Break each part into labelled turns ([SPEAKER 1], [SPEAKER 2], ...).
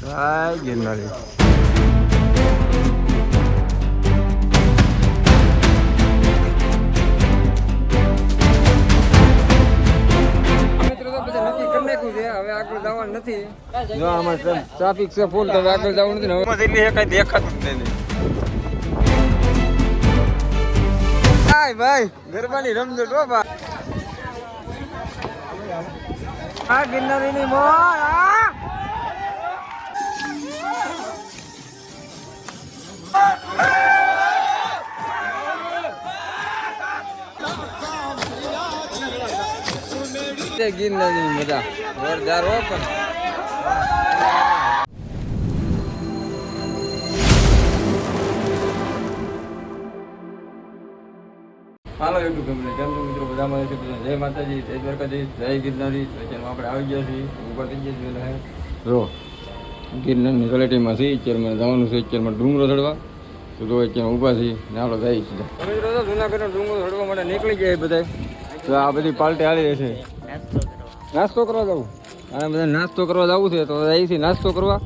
[SPEAKER 1] જય ગિરનારી
[SPEAKER 2] મિત્રો તો બધા નક્કી કરી નાખ્યું હવે આગળ જવાનું નથી. જો આમાં ટ્રાફિક છે ફૂલ તો આગળ જવાનું નથી હવે.
[SPEAKER 1] એટલે કઈ દેખાતું જ નહીં.
[SPEAKER 2] હાય ભાઈ ગરબાની રમજો ટો ભાઈ. આ ગિરનારીની મોર તે ગિરનારીની મજા. જોરદાર હો પણ. હાલો યુટ્યુબ છો મિત્રો? બધા? મળે જય માતાજી, જય દ્વારકાધીશ, જય ગિરનારી. ચેનલમાં આપણે આવી ગયા છીએ. ઉપર થઈ ગયા છીએ જો ગિરનારની કલેટીમાં છે. અત્યારમાં જવાનું છે. અત્યારમાં ડુંગરો ચડવા તો જો અત્યારમાં ઊભા છીએ ને આપણે જઈએ છીએ જુનાગઢનો ડુંગરો ચડવા માટે નીકળી ગયા બધા તો આ બધી પાલટી હાલી રહેશે નાસ્તો કરવા. જવું અને બધા નાસ્તો કરવા જવું છે તો જઈએ છીએ નાસ્તો કરવા.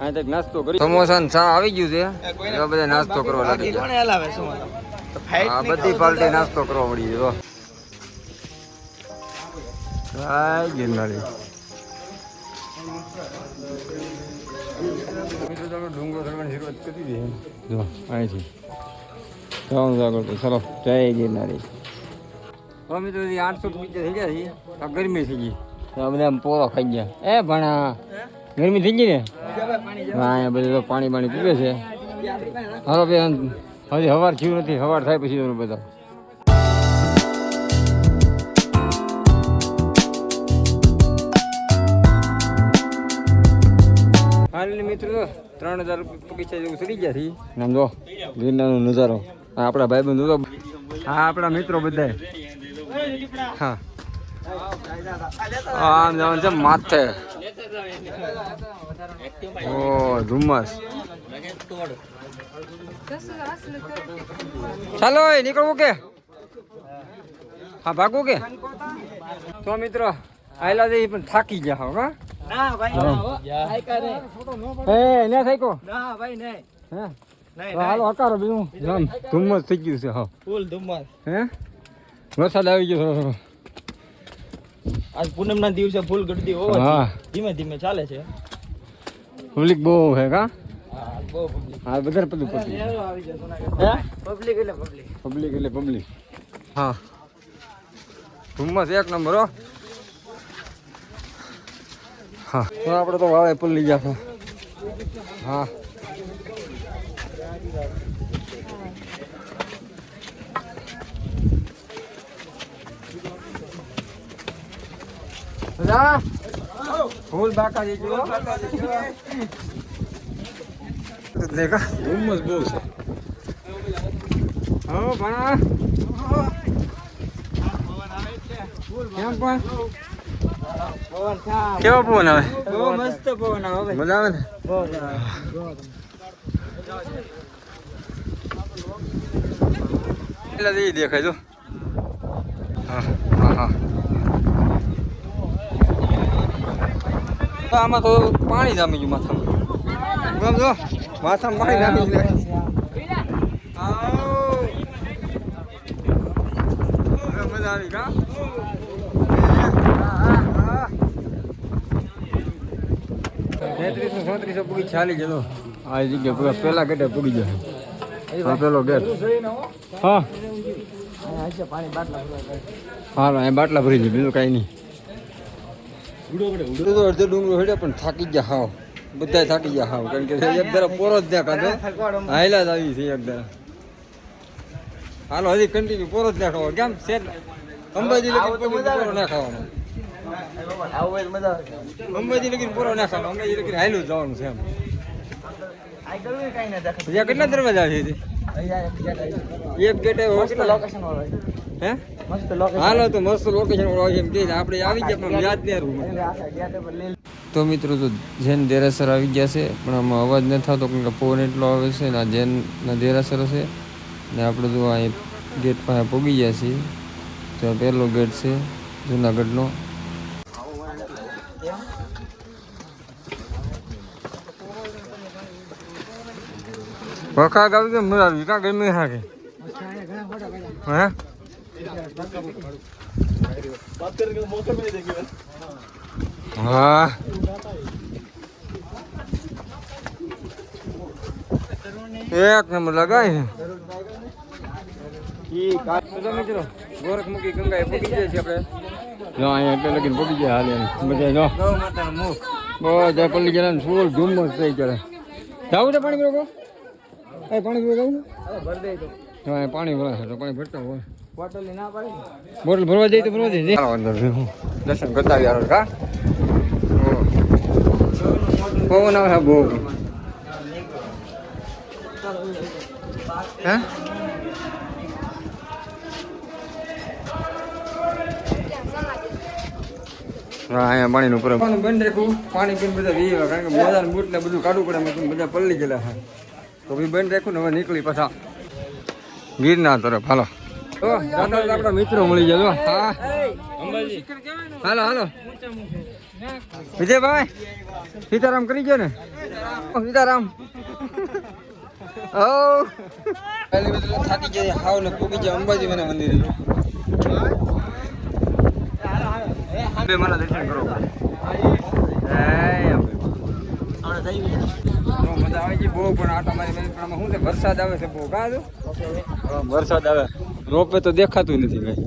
[SPEAKER 2] અહીં તક નાસ્તો કરી. સમોસા ને ચા આવી ગયું છે. એવા બધા નાસ્તો કરવા લાગી ગયા આ બધી પાલટી નાસ્તો કરવા મળી છે જો.
[SPEAKER 1] જય ગિરનારી.
[SPEAKER 2] મિત્રો તમે ડુંગરો ચડવાની શરૂઆત કરી દીધી જો અહીંથી. જવાનું છે તો. ચલો જય ગિરનારી. હવે મિત્રો આઠસો પીચર થઈ ગયા ગરમી થઈ ગઈ. તો બધા પોરો ખાઈ ગયા. એ ભણા ગરમી થઈ ગઈ ને? હા અહીંયા બધું તો પાણી પાણી પીવે છે. હવે ભાઈ હજી સવાર થયું નથી. સવાર થાય પછી જવાનું બધા. ફાઇનલી મિત્રો ત્રણ હજાર પગીચા જેવું ચડી ગયા છે. આમ જો ગિરનારનો નજારો. આપડા આપણા ભાઈબંધ તો હા આપણા મિત્રો બધા હા. આમ જવાનું છે માથે. ઓ ધુમ્મસ. ચાલો નીકળવું કે? હા ભાગવું કે? તો મિત્રો આયલા જઈ પણ થાકી ગયા હો? હા. હે. ને થાકો હે? તો હાલો હકારો બીજું. જામ ધુમ્મસ થઈ ગયું છે હા.
[SPEAKER 3] ફૂલ ધુમ્મસ.
[SPEAKER 2] હે? વરસાદ આવી ગયો થોડો
[SPEAKER 3] આજ પૂનમ ના દિવસે ફૂલ ગળદી હોવા
[SPEAKER 2] હા.
[SPEAKER 3] ધીમે ધીમે ચાલે છે.
[SPEAKER 2] પબ્લિક બહુ હે કા?
[SPEAKER 3] હા બહુ પબ્લિક
[SPEAKER 2] હા બધા પબ્લિક.
[SPEAKER 3] આવી પબ્લિક એટલે પબ્લિક
[SPEAKER 2] પબ્લિક એટલે પબ્લિક હા. ધુમ્મસ એક નંબર હો. હા. આપણે તો વાવે પલ્લી ગયા જશે હા. જા ફૂલ બાકા જેટલું હો. દેખા. ધુમ્મસ બહુ છે. હો ભણા. કેમ પણ? કેવો પવન આવે?
[SPEAKER 3] બહુ મસ્ત પવન આવે
[SPEAKER 2] મજા આવે ને? એટલે એ દેખાય જો. હા હા હા. તો આમાં તો પાણી જામી ગયું માથામાં. સમજો માથામાં પાણી જામી ગયું. મજા આવી કા તેત્રીસો ચોત્રીસો ચાલી જતો આ જગ્યા પૂરા પેલા ગેટે પૂગી જાય. હા પેલો ગેટ. હા. હા અહીં બાટલા ભરી દે બીજું કાંઈ નહીં. તો અડધો ડુંગરો હેડે પણ થાકી ગયા હાવ. બધા થાકી ગયા હાવ કારણ કે એક ધારા પોરો જ ત્યાં કાઢો. હાયલા જ આવી છે એક ધારા હાલો હજી કન્ટિન્યુ પોરો જ ના ખાવો કેમ? છે અંબાજી લગી ના ખાવાનો
[SPEAKER 3] આવું મજા
[SPEAKER 2] અંબાજી પોરો ના અંબાજી જવાનું છે એમ. કેટલા દરવાજા છે
[SPEAKER 3] એક
[SPEAKER 2] ગેટે
[SPEAKER 3] લોકેશન વાળો
[SPEAKER 2] હે?
[SPEAKER 3] મસ્ત લોકેશન
[SPEAKER 2] હાલો તો મસ્ત લોકેશન વાળો એમ કે આપણે આવી ગયા પણ યાદ નહીં તો મિત્રો તો જૈન દેરાસર આવી ગયા છે પણ આમાં અવાજ ન થતો કારણ કે ફોન એટલો આવે છે ને આ જૈનના દેરાસર છે. ને આપણે જો અહીં ગેટ પાસે પહોંચી ગયા છીએ. તો પહેલો ગેટ છે જુનાગઢનો. વખા ગાવી કે મજા આવી. કા ગમે હાકે હે? હા. એક નંબર લગાય મિત્રો ગોરખ મૂકી ગંગા પગી જાય છે. આપણે જો, અહીંયા એટલે લગીને પગી જાય હાલ એમ. બધા જો. બધા પલ્લી ગયા ફૂલ ધુમ્મસ થઈ ગયા જાવું છે પાણી પીવો એ પાણી પીવા જાવું હા એ પાણી ભરાશે તો પાણી ભરતા હોય. બોટલ ભરવા જઈએ તો ભરવા જઈએ. ચાલો અંદર હું દર્શન કરતા આવી આવ્યો કા પવન આવે બહુ. હે? હા અહીંયા પાણીનું ઉપર બંધ રાખવું પાણી પીને બધા કારણ કે બધા બૂટ ને બધું કાઢવું પડે બધા પલ્લી ગયેલા છે. તો બી બંધ રાખ્યું ને હવે નીકળી પાછા. ગીરના તરફ, હાલો. આપણા મિત્રો મળી જજો હા. હાલો હાલો. વિજયભાઈ, સીતારામ કરી ગયો ને? સીતારામ ઓ થાકી ગયા હાવ ને પૂકી ગયા અંબાજી મને મંદિર બે બહુ પણ આટા મારી પણ શું છે? વરસાદ આવે છે બહુ. કાં વરસાદ આવે. રોપે તો દેખાતું નથી ભાઈ.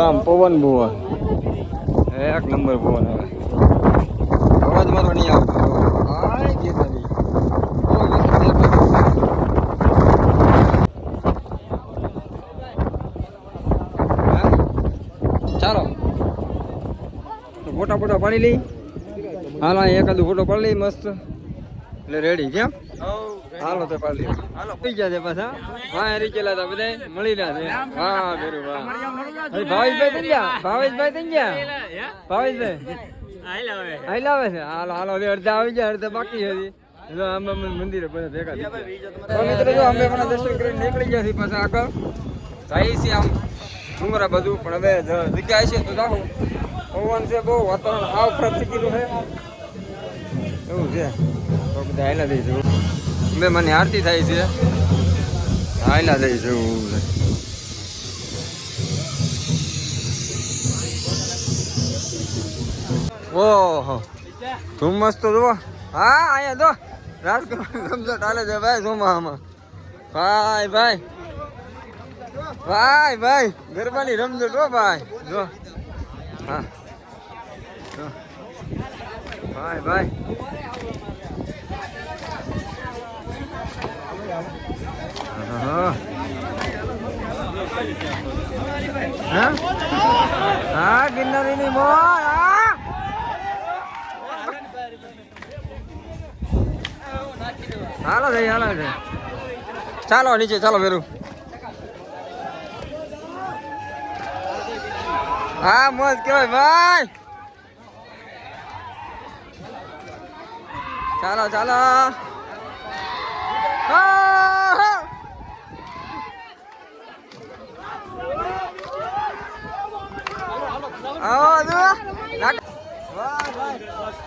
[SPEAKER 2] આમ પવન ભુવન એક નંબર પવન આવે. અવાજ મારો નહીં આવતો? ચાલો. મોટા ફોટા ફોટા પાડી લઈ. હાલો એકાદું ફોટો પાડી મસ્ત. એટલે રેડી કેમ હાલો, તો પાડી હાલો પી ગયા છે પાછા. હા રીચેલા હતા બધા મળી રહ્યા છે. હા બેરું વાહ ભાવેશભાઈ થઈ ગયા? ભાવેશભાઈ થઈ ગયા? ભાવેશભાઈ? આઈ લાવે છે. હાલો હાલો અડધા આવી ગયા, અડધા બાકી હતી મંદિરે બધા ભેગા મિત્રો, જો, અમે પણ દર્શન કરીને નીકળી ગયા છીએ પાછા આગળ. જાય છે આમ. ડુંગરા બધું, પણ હવે જગ્યા છે તો પવન છે, બહુ વાતાવરણ હાવ થઈ ગયું છે એવું છે. તો બધા હાયલા દઈશું બે મને આરતી થાય છે. હાયલા દઈશું જવું. ઓહો. ધુમ્મસ તો જુઓ હા. અહીંયા જો. રાજકુમાર સમજો ચાલે છે, ભાઈ ચોમાહામાં ભાઈ ભાઈ. ભાઈ ભાઈ. ગરબાની રમઝટ, હો, ભાઈ. જો. હા. જો. ભાઈ ભાઈ. હા. હા? ની મોર હાલો ભાઈ, હાલો ચાલો, નીચે, ચાલો વેરું હા, મોજ કેવાય ભાઈ. ચાલો ચાલો. આવો વાહ, વાહ.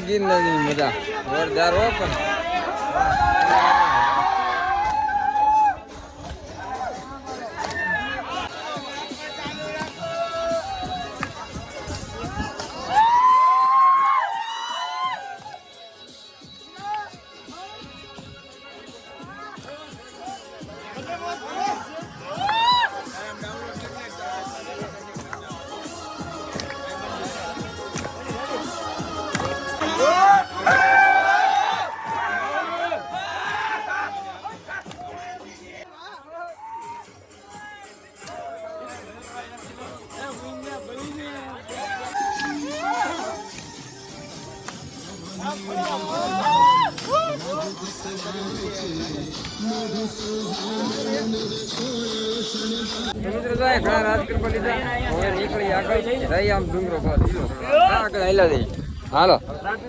[SPEAKER 2] ગિરનારની મજા. જોરદાર હો પણ.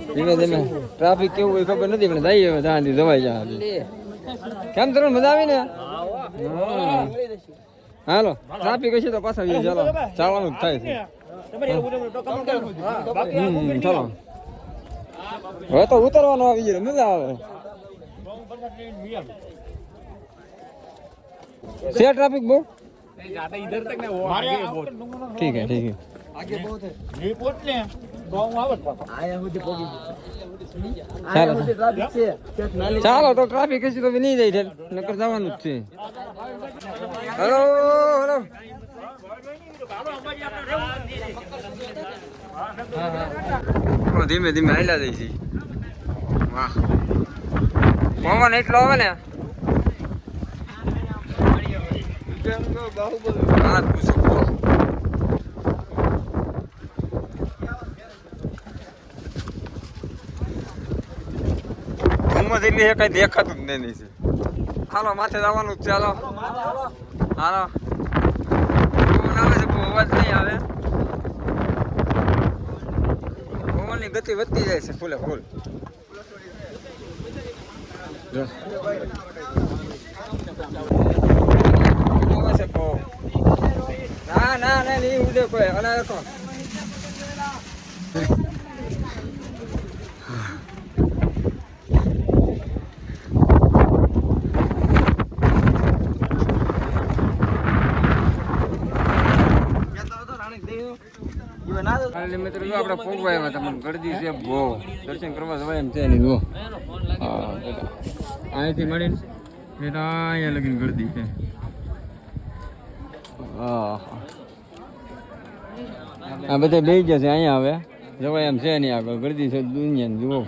[SPEAKER 2] ધીમે ધીમે ટ્રાફિક કેવું હોય ખબર નથી પણ જઈએ હવે ત્યાંથી જવાય જાય કેમ તમને મજા આવી ને હાલો. ટ્રાફિક હશે તો પાછા ચાલો. ચાલવાનું થાય ચાલો. હવે તો ઉતરવાનું આવી ગયું મજા આવે છે ટ્રાફિક બહુ ठीक है ठीक है ચાલો ચાલો તો ટ્રાફિક હશે તો નહીં જાય નકર જવાનું જ છે હલો હલો ઓ, ધીમે ધીમે હાલ્યા જઈ છે વાહ. પવન એટલો આવે ને. વાત પૂછો એટલી છે, કઈ દેખાતું જ નહીં છે હાલો, માથે જવાનું છે, હાલો. હાલો. આવે છે અવાજ નહીં આવે. પવનની ગતિ વધતી જાય છે ફૂલે ફૂલ. ના ના ના નહીં ઉડે કોઈ. અને દેખો એટલે મિત્રો જો આપણે પોગવા આવ્યા તમને ગળદી છે બહુ. દર્શન કરવા જવાય એમ છે નહીં જો. હા. અહીંથી મળીને બેટા અહીંયા લગીને ગળદી છે. હા. આ બધા બેસી જશે અહીંયા હવે. જવાય એમ છે નહીં આગળ. ગળદી છે દુનિયાની જુઓ.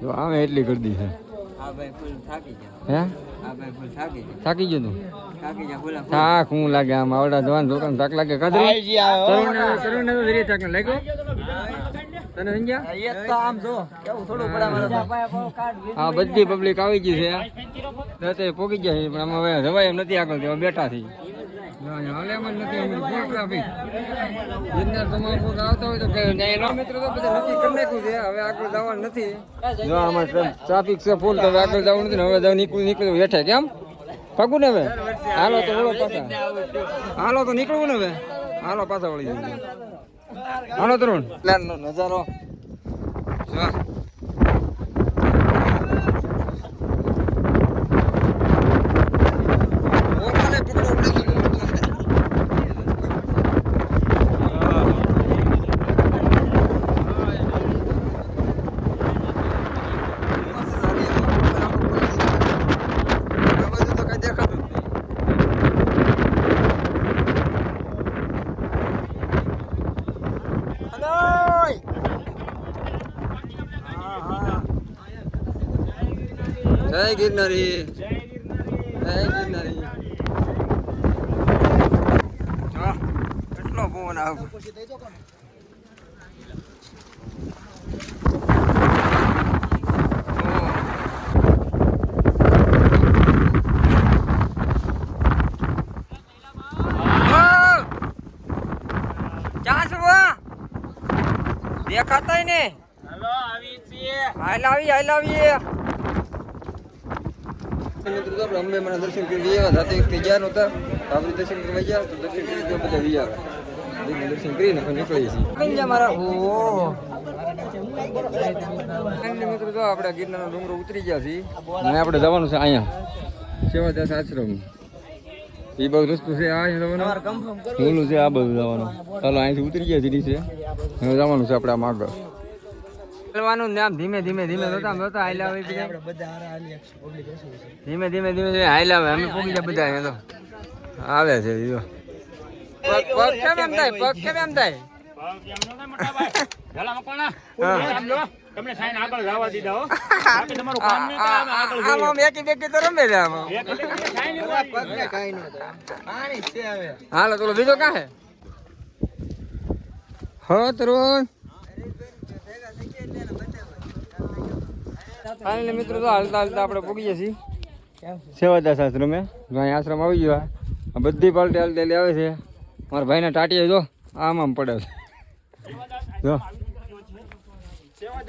[SPEAKER 2] જો આવે એટલી ગળદી છે. હે થાકી ગયો. તું? થાક હું લાગે આમ આવડા જવાનું દુકાન થાક લાગે. કદરી તરુણ ને- તો ધીરે થાક લાગ્યો. તને સમજ્યા?
[SPEAKER 3] આમ જો કેવું થોડું પડે
[SPEAKER 2] બધી પબ્લિક આવી ગઈ છે. પોકી ગયા છે પણ અમે હવે જવાય એમ નથી આગળ બેઠા થઈ ટ્રાફિક. છે હવે આગળ જવાનું નથી. જો આમાં ટ્રાફિક છે ફૂલ તો હવે આગળ જવાનું નથી ને હવે જવું નીકળું નીકળ્યું હેઠે કેમ? પાકું ને હવે? હાલો તો પાછા. હાલો તો નીકળવું ને હવે. હાલો પાછા વળી હાલો તરુણ. નજારો. જો જય ગિરનારી. જય ગિરનારી. કેટલો પવન આવે દેખાતા ને છો? આવી છીએ. ને હાલ આવી હાલ આવીએ. મિત્રો તો અંબે માના દર્શન કરી ગયા રાતે એક ગયા નહોતા. આપણે દર્શન કરવા ગયા તો દર્શન કરી તો બધા આવ્યા દર્શન કરીને અમે નીકળીએ છીએ. ગયા મારા? ઓહો મિત્રો તો આપણે ગિરનારનો ડુંગરો ઉતરી ગયા છીએ. અને આપણે જવાનું છે અહીંયા. સેવાદાસ આશ્રમ. એ બધું રસ્તો છે આ જવાનું. ઓલું છે આ બધું જવાનું. ચાલો અહીંથી ઉતરી ગયા છે નીચે. જવાનું છે આપણે આમ આગળ. ચાલવાનું ને આમ ધીમે ધીમે ધીમે જોતા જોતા હાલ્યા હોય
[SPEAKER 3] બધા. હારા હાલી પબ્લિક હશે
[SPEAKER 2] ધીમે ધીમે ધીમે ધીમે હાલ્યા આવે અમે પહોંચી જાય બધા અહીંયા તો. આવે છે જો પગ પગ કેમ એમ થાય? પગ કેમ એમ થાય? હા.
[SPEAKER 4] તમને સાઈન આગળ જવા દીધા હો. બાકી તમારું કામ નહીં થાય, આગળ
[SPEAKER 2] આ- આમ એકી બેકી તો રમે છે આમાં.
[SPEAKER 4] એક એટલે સાઈન એવા
[SPEAKER 3] પગને કાંઈ ન થાય? પાણી છે હવે.
[SPEAKER 2] હાલો તો બીજો કાં હે હો તરુણ. ફાઇનલી મિત્રો તો હાલતા હાલતા આપણે પૂગીએ છીએ. સેવાદાસ આશ્રમ અહીં આશ્રમ આવી ગયો આ. બધી પાલટી હાલતી આવે છે. મારા ભાઈના ટાટીએ જો આમ આમ પડે છે. જો.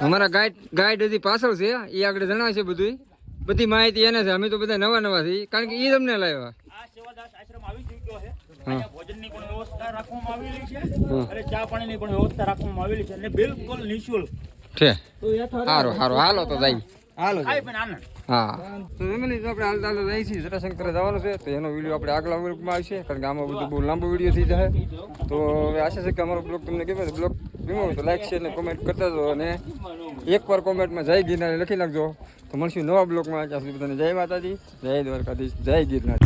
[SPEAKER 2] અમારા ગાઈડ ગાઈડ હજી પાછળ છે એ આગળ જણાવે છે બધું બધી માહિતી એને છે. અમે તો બધા નવા નવા છીએ. કારણ કે એ તમને લાવ્યા.
[SPEAKER 4] ભોજનની પણ વ્યવસ્થા રાખવામાં આવેલી છે અને ચા પાણીની પણ વ્યવસ્થા રાખવામાં આવેલી છે. અને બિલકુલ નિઃશુલ્ક.
[SPEAKER 2] છે? સારું સારું હાલો તો જાય
[SPEAKER 3] હાલો
[SPEAKER 2] હા. તો ફેમિલી જો આપણે હાલતા હાલતા જઈએ છીએ. જટાશંકરે જવાનું છે તો એનો વીડિયો આપણે આગલા બ્લોગમાં આવશે કારણ કે આમાં બધું બહુ લાંબો વીડિયો થઈ જાય તો હવે આશા છે કે અમારો બ્લોગ તમને ગમે બ્લોગ ગમ્યો હોય તો લાઈક શેર ને કોમેન્ટ કરતા જાઓ અને એકવાર કોમેન્ટમાં જય ગિરનાર લખી નાખજો. તો મળશું નવા બ્લોગમાં. ત્યાં સુધી બધાને જય માતાજી જય દ્વારકાધીશ જય ગિરનાર.